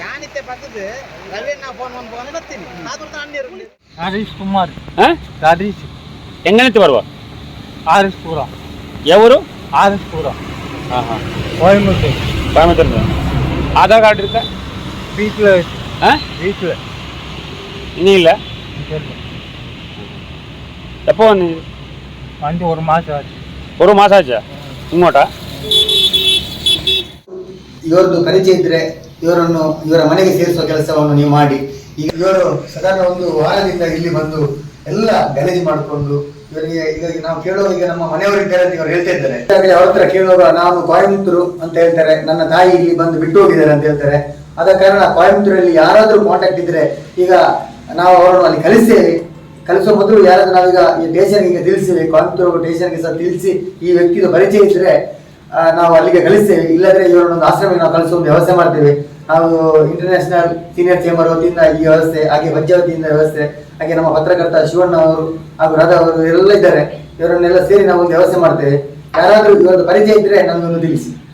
ಯಾನಿತ್ತೆ ಬರ್ತದೆ ರವಿ ನಾ ಫೋನ್ ಒಂದು ಫೋನ್ ಬರ್ತೀನಿ ಆದ್ರೂ ಅಣ್ಣೀರು ಹರೀಶ್ ಕುಮಾರ್ ಹಾಂ ಹರೀಶ್ ಹೆಂಗನಿತ್ತು ಬರುವ ಆರ್ ಎಸ್ ಪುರ ಯಾವೂರು ಆರ್ ಎಸ್ ಪುರ ಹಾಂ ಹಾಂ ಕೊಯಮತ್ತೂರು ಕೋಯಂಬತ್ತೂರು ಆಧಾರ್ ಕಾರ್ಡ್ ಇರುತ್ತೆ வீட்டில் ಹಾಂ வீட்டில் இன்னும் இல்லை எப்போ வந்து வந்து ஒரு மாதம் ஆச்சு ஒரு மாதம் ஆச்சா இங்கோட்டா ಇವರದ್ದು ಪರಿಚಯ ಇದ್ರೆ ಇವರನ್ನು ಇವರ ಮನೆಗೆ ಸೇರಿಸುವ ಕೆಲಸವನ್ನು ನೀವು ಮಾಡಿ. ಈಗ ಇವರು ಸಾಧಾರಣ ಒಂದು ವಾರದಿಂದ ಇಲ್ಲಿ ಬಂದು ಎಲ್ಲ ಗಲೀಜು ಮಾಡಿಕೊಂಡು ಇವರಿಗೆ ಈಗ ನಾವು ಕೇಳುವ ಈಗ ನಮ್ಮ ಮನೆಯವರಿದ್ದಾರೆ ಅಂತ ಇವರು ಹೇಳ್ತಾ ಇದ್ದಾರೆ. ಅವ್ರ ಹತ್ರ ಕೇಳುವಾಗ ನಾನು ಕೊಯಮತ್ತೂರು ಅಂತ ಹೇಳ್ತಾರೆ, ನನ್ನ ತಾಯಿ ಇಲ್ಲಿ ಬಂದು ಬಿಟ್ಟು ಹೋಗಿದ್ದಾರೆ ಅಂತ ಹೇಳ್ತಾರೆ. ಆದ ಕಾರಣ ಕೊಯಮತ್ತೂರಲ್ಲಿ ಯಾರಾದರೂ ಕಾಂಟ್ಯಾಕ್ಟ್ ಇದ್ರೆ ಈಗ ನಾವು ಅವರನ್ನು ಅಲ್ಲಿ ಕಲಿಸ್ತೇವೆ ಕಲಿಸೋ ಮೊದಲು ಯಾರಾದ್ರೂ ನಾವೀಗ ಈ ಟೇಷನ್ಗೆ ತಿಳಿಸಿವಿ ಕೊಯಮತ್ತೂರು ಟೇಷನ್ಗೆ ಸಹ ತಿಳಿಸಿ ಈ ವ್ಯಕ್ತಿಯ ಪರಿಚಯ ಇದ್ರೆ ನಾವು ಅಲ್ಲಿಗೆ ಕಳಿಸ್ತೇವೆ. ಇಲ್ಲದ್ರೆ ಇವರನ್ನೊಂದು ಆಶ್ರಮ ನಾವು ಕಳಿಸುವ ವ್ಯವಸ್ಥೆ ಮಾಡ್ತೇವೆ. ನಾವು ಇಂಟರ್ನ್ಯಾಷನಲ್ ಸೀನಿಯರ್ ಚೇಂಬರ್ ವತಿಯಿಂದ ಈ ವ್ಯವಸ್ಥೆ, ಹಾಗೆ ವತಿಯಿಂದ ವ್ಯವಸ್ಥೆ, ಹಾಗೆ ನಮ್ಮ ಪತ್ರಕರ್ತ ಶಿವಣ್ಣ ಅವರು ಹಾಗೂ ರಾಧಾ ಅವರು ಎಲ್ಲ ಇದ್ದಾರೆ. ಇವರನ್ನೆಲ್ಲ ಸೇರಿ ನಾವು ಒಂದು ವ್ಯವಸ್ಥೆ ಮಾಡ್ತೇವೆ. ಯಾರಾದರೂ ಇವರದ್ದು ಪರಿಚಯ ಇದ್ರೆ ನಮಗೊಂದು ತಿಳಿಸಿ.